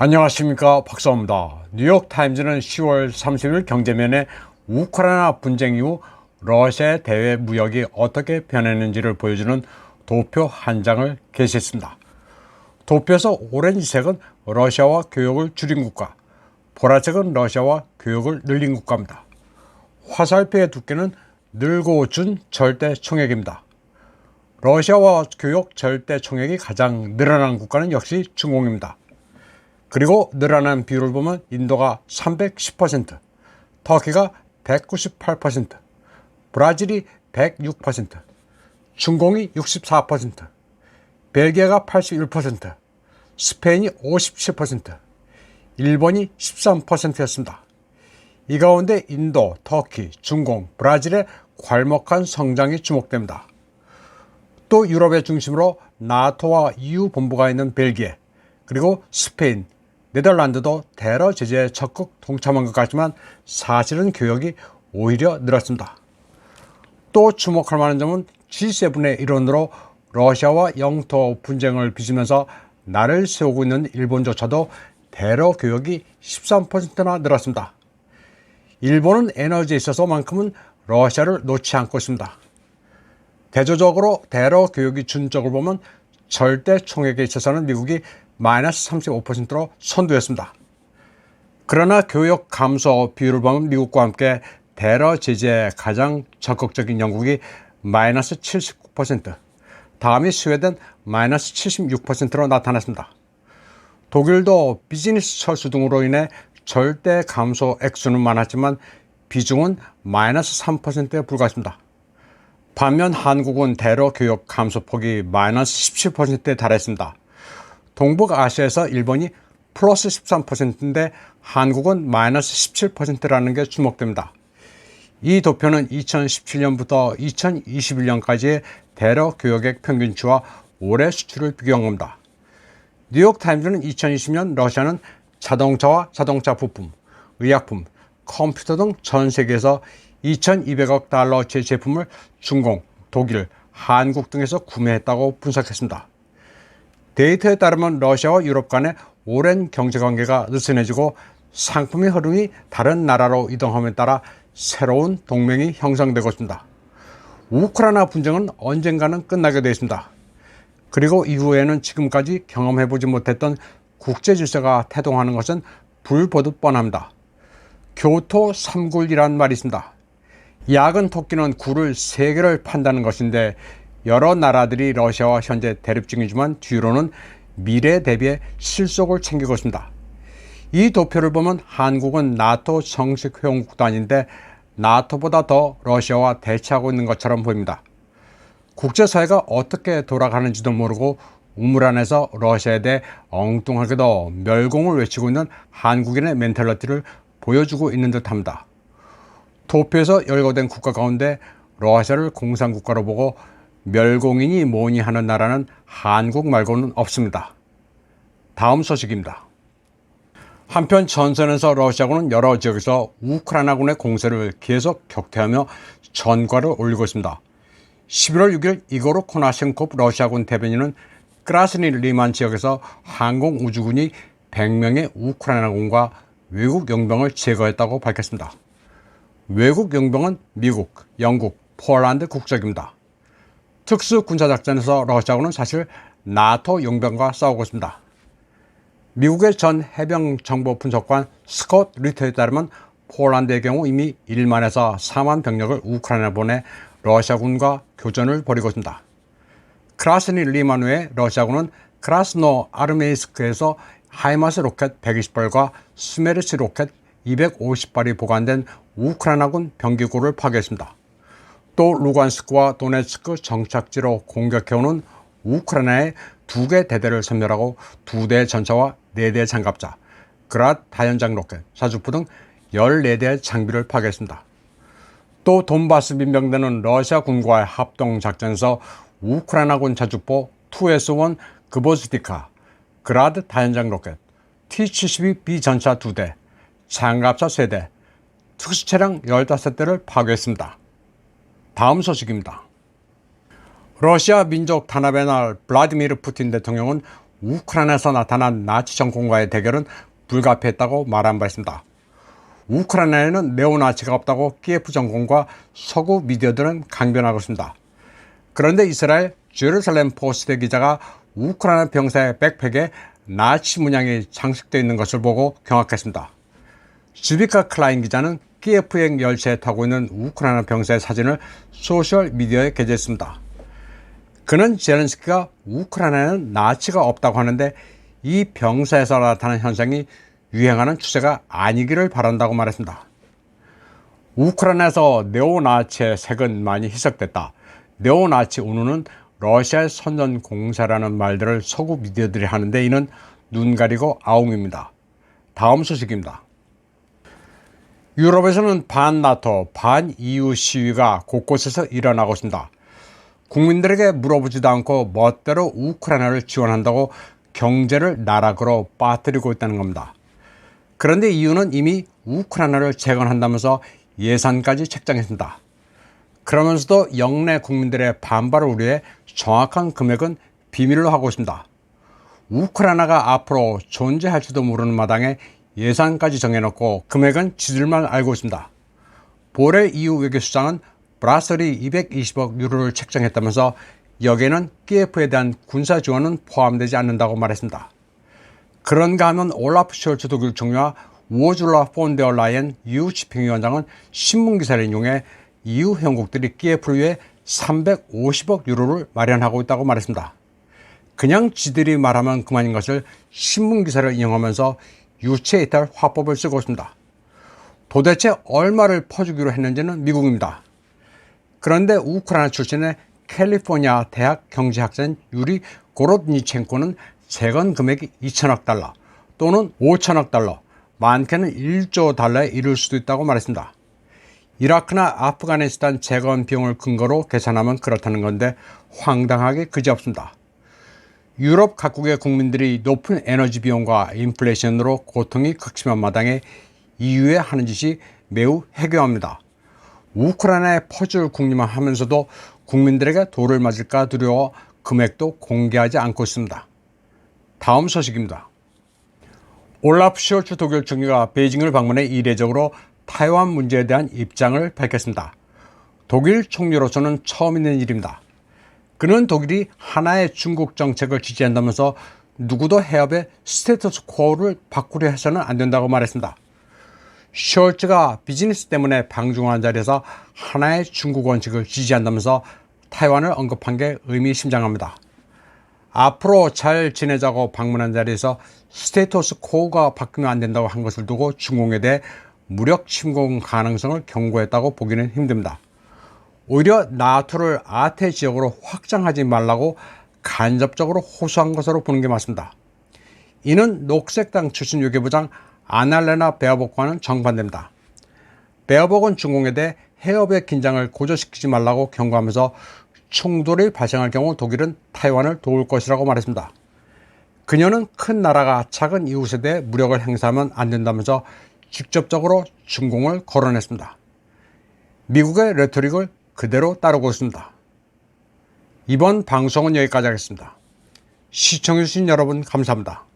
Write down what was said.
안녕하십니까 박사입니다. 뉴욕타임즈는 10월 30일 경제면에 우크라이나 분쟁 이후 러시아의 대외 무역이 어떻게 변했는지를 보여주는 도표 한 장을 게시했습니다. 도표에서 오렌지색은 러시아와 교역을 줄인 국가, 보라색은 러시아와 교역을 늘린 국가입니다. 화살표의 두께는 늘고 준 절대 총액입니다. 러시아와 교역 절대 총액이 가장 늘어난 국가는 역시 중공입니다. 그리고 늘어난 비율을 보면 인도가 310%, 터키가 198%, 브라질이 106%, 중공이 64%, 벨기에가 81%, 스페인이 57%, 일본이 13%였습니다. 이 가운데 인도, 터키, 중공, 브라질의 괄목한 성장이 주목됩니다. 또 유럽의 중심으로 나토와 EU 본부가 있는 벨기에, 그리고 스페인, 네덜란드도 테러 제재에 적극 동참한 것 같지만 사실은 교역이 오히려 늘었습니다. 또 주목할 만한 점은 G7의 일원으로 러시아와 영토 분쟁을 빚으면서 나를 세우고 있는 일본조차도 테러 교역이 13%나 늘었습니다. 일본은 에너지에 있어서만큼은 러시아를 놓지 않고 있습니다. 대조적으로 테러 교역이 준 쪽을 보면 절대 총액에 있어서는 미국이 마이너스 35%로 선두였습니다. 그러나 교역 감소 비율을 보면 미국과 함께 테러 제재에 가장 적극적인 영국이 마이너스 79%, 다음이 스웨덴 마이너스 76%로 나타났습니다. 독일도 비즈니스 철수 등으로 인해 절대 감소 액수는 많았지만 비중은 마이너스 3%에 불과했습니다. 반면 한국은 대러 교역 감소폭이 마이너스 17%에 달했습니다. 동북아시아에서 일본이 플러스 13%인데 한국은 마이너스 17%라는 게 주목됩니다. 이 도표는 2017년부터 2021년까지의 대러 교역액 평균치와 올해 수출을 비교한 겁니다. 뉴욕타임즈는 2020년 러시아는 자동차와 자동차 부품, 의약품, 컴퓨터 등 전 세계에서 2,200억 달러치의 제품을 중공, 독일, 한국 등에서 구매했다고 분석했습니다. 데이터에 따르면 러시아와 유럽 간의 오랜 경제관계가 느슨해지고 상품의 흐름이 다른 나라로 이동함에 따라 새로운 동맹이 형성되고 있습니다. 우크라이나 분쟁은 언젠가는 끝나게 되어 있습니다. 그리고 이후에는 지금까지 경험해보지 못했던 국제 질서가 태동하는 것은 불보듯 뻔합니다. 교토 삼굴이란 말이 있습니다. 야근 토끼는 굴을 세 개를 판다는 것인데 여러 나라들이 러시아와 현재 대립 중이지만 뒤로는 미래 대비에 실속을 챙기고 있습니다. 이 도표를 보면 한국은 나토 정식 회원국도 아닌데 나토보다 더 러시아와 대치하고 있는 것처럼 보입니다. 국제사회가 어떻게 돌아가는지도 모르고 우물 안에서 러시아에 대해 엉뚱하게도 멸공을 외치고 있는 한국인의 멘탈러티를 보여주고 있는 듯합니다. 도표에서 열거된 국가 가운데 러시아를 공산국가로 보고 멸공인이 뭐니 하는 나라는 한국 말고는 없습니다. 다음 소식입니다. 한편 전선에서 러시아군은 여러 지역에서 우크라이나군의 공세를 계속 격퇴하며 전과를 올리고 있습니다. 11월 6일 이고르 코나셴코프 러시아군 대변인은 크라스니 리만 지역에서 항공우주군이 100명의 우크라이나군과 외국 용병을 제거했다고 밝혔습니다. 외국 용병은 미국, 영국, 폴란드 국적입니다. 특수 군사작전에서 러시아군은 사실 나토 용병과 싸우고 있습니다. 미국의 전 해병 정보 분석관 스콧 리터에 따르면 폴란드의 경우 이미 1만에서 4만 병력을 우크라이나 보내 러시아군과 교전을 벌이고 있습니다. 크라스니 리만 외에 러시아군은 크라스노 아르메이스크에서 하이마스 로켓 120발과 스메르시 로켓 250발이 보관된 우크라이나군 병기구를 파괴했습니다. 또 루간스크와 도네츠크 정착지로 공격해오는 우크라이나의 두 개 대대를 섬멸하고 두 대 전차와 네 대 장갑차, 그랏 다연장 로켓, 사주포 등 14대의 장비를 파괴했습니다. 또 돈바스 민병대는 러시아 군과의 합동 작전에서 우크라이나군 자주포 2S1 그보스티카, 그라드 다연장 로켓, T-72B 전차 2대, 장갑차 3대, 특수차량 15대를 파괴했습니다. 다음 소식입니다. 러시아 민족 단합의 날 블라디미르 푸틴 대통령은 우크라이나에서 나타난 나치 정권과의 대결은 불가피했다고 말한 바 있습니다. 우크라이나에는 네오나치가 없다고 키예프 정권과 서구 미디어들은 강변하고 있습니다. 그런데 이스라엘 제루살렘 포스트 기자가 우크라이나 병사의 백팩에 나치 문양이 장식되어 있는 것을 보고 경악했습니다. 주비카 클라인 기자는 키예프행 열차에 타고 있는 우크라이나 병사의 사진을 소셜 미디어에 게재했습니다. 그는 제렌스키가 우크라이나에는 나치가 없다고 하는데 이 병사에서 나타나는 현상이 유행하는 추세가 아니기를 바란다고 말했습니다. 우크라이나에서 네오나치의 색은 많이 희석됐다. 네오나치 운운은 러시아의 선전 공사라는 말들을 서구 미디어들이 하는데 이는 눈 가리고 아웅입니다. 다음 소식입니다. 유럽에서는 반나토, 반EU 시위가 곳곳에서 일어나고 있습니다. 국민들에게 물어보지도 않고 멋대로 우크라이나를 지원한다고 경제를 나락으로 빠뜨리고 있다는 겁니다. 그런데 이유는 이미 우크라이나를 재건한다면서 예산까지 책정했습니다. 그러면서도 영내 국민들의 반발을 우려해 정확한 금액은 비밀로 하고 있습니다. 우크라이나가 앞으로 존재할지도 모르는 마당에 예산까지 정해놓고 금액은 지들만 알고 있습니다. 보렐 EU 외교수장은 브라셀이 220억 유로를 책정했다면서 여기에는 키예프에 대한 군사 지원은 포함되지 않는다고 말했습니다. 그런가 하면 올라프 숄츠 독일 총리와 우어줄라 폰데어 라이엔 EU 집행위원장은 신문기사를 인용해 EU 회원국들이 키예프를 위해 350억 유로를 마련하고 있다고 말했습니다. 그냥 지들이 말하면 그만인 것을 신문기사를 인용하면서 유체 이탈 화법을 쓰고 있습니다. 도대체 얼마를 퍼주기로 했는지는 미국입니다. 그런데 우크라이나 출신의 캘리포니아 대학 경제학자인 유리 고로드니첸코는 재건 금액이 2천억 달러 또는 5천억 달러, 많게는 1조 달러에 이를 수도 있다고 말했습니다. 이라크나 아프가니스탄 재건 비용을 근거로 계산하면 그렇다는 건데 황당하게 그지없습니다. 유럽 각국의 국민들이 높은 에너지 비용과 인플레이션으로 고통이 극심한 마당에 EU에 하는 짓이 매우 해괴합니다. 우크라이나에 퍼즐 국리만 하면서도 국민들에게 돌을 맞을까 두려워 금액도 공개하지 않고 있습니다. 다음 소식입니다. 올라프 숄츠 독일 총리가 베이징을 방문해 이례적으로 타이완 문제에 대한 입장을 밝혔습니다. 독일 총리로서는 처음 있는 일입니다. 그는 독일이 하나의 중국 정책을 지지한다면서 누구도 해협의 스테이터스 코어를 바꾸려 해서는 안 된다고 말했습니다. 숄츠가 비즈니스 때문에 방중한 자리에서 하나의 중국 원칙을 지지한다면서 타이완을 언급한 게 의미심장합니다. 앞으로 잘 지내자고 방문한 자리에서 스테이터스 코어가 바뀌면 안 된다고 한 것을 두고 중공에 대해 무력 침공 가능성을 경고했다고 보기는 힘듭니다. 오히려 나토를 아태 지역으로 확장하지 말라고 간접적으로 호소한 것으로 보는 게 맞습니다. 이는 녹색당 출신 외교부장 아날레나 베어복과는 정반대입니다. 베어복은 중공에 대해 해협의 긴장을 고조시키지 말라고 경고하면서 충돌이 발생할 경우 독일은 타이완을 도울 것이라고 말했습니다. 그녀는 큰 나라가 작은 이웃에 대해 무력을 행사하면 안 된다면서 직접적으로 중공을 거론했습니다. 미국의 레토릭을 그대로 따르고 있습니다. 이번 방송은 여기까지 하겠습니다. 시청해주신 여러분 감사합니다.